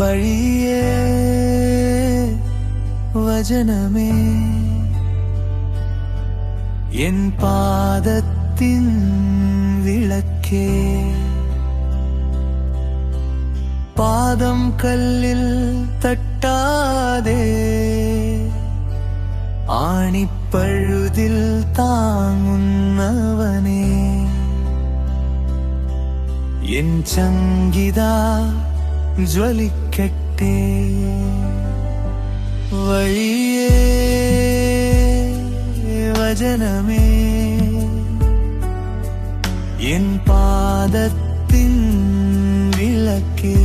வழியே வஜனமே. என் பாதத்தின் விளக்கே. பாதம் கல்லில் தட்டாதே. ஆணிப்பழுதில் தாங்குன்னவனே. என் சங்கிதா ஜுவலிக்க ജ്വലിക്കട്ടെ വഴിയേ വചനമേ എൻ പാദത്തിൻ വിളക്കേ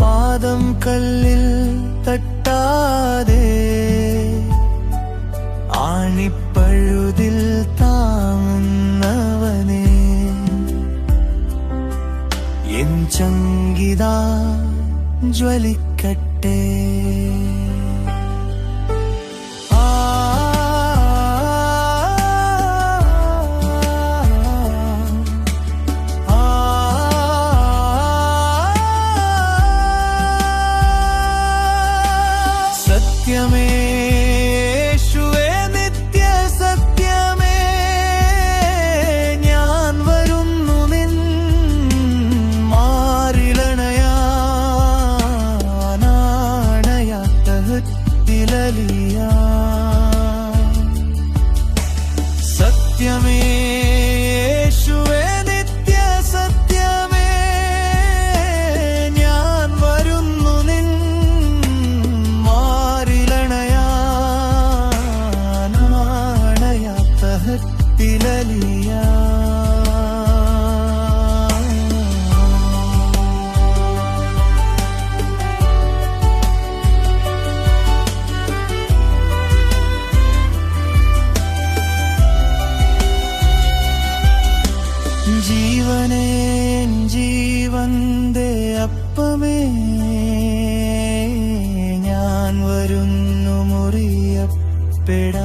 പാദം കല്ലിൽ തട്ടാതെ Halik ജീവന്റെ അപ്പമേ ഞാൻ വരുന്നു മുറിയപ്പെടാ.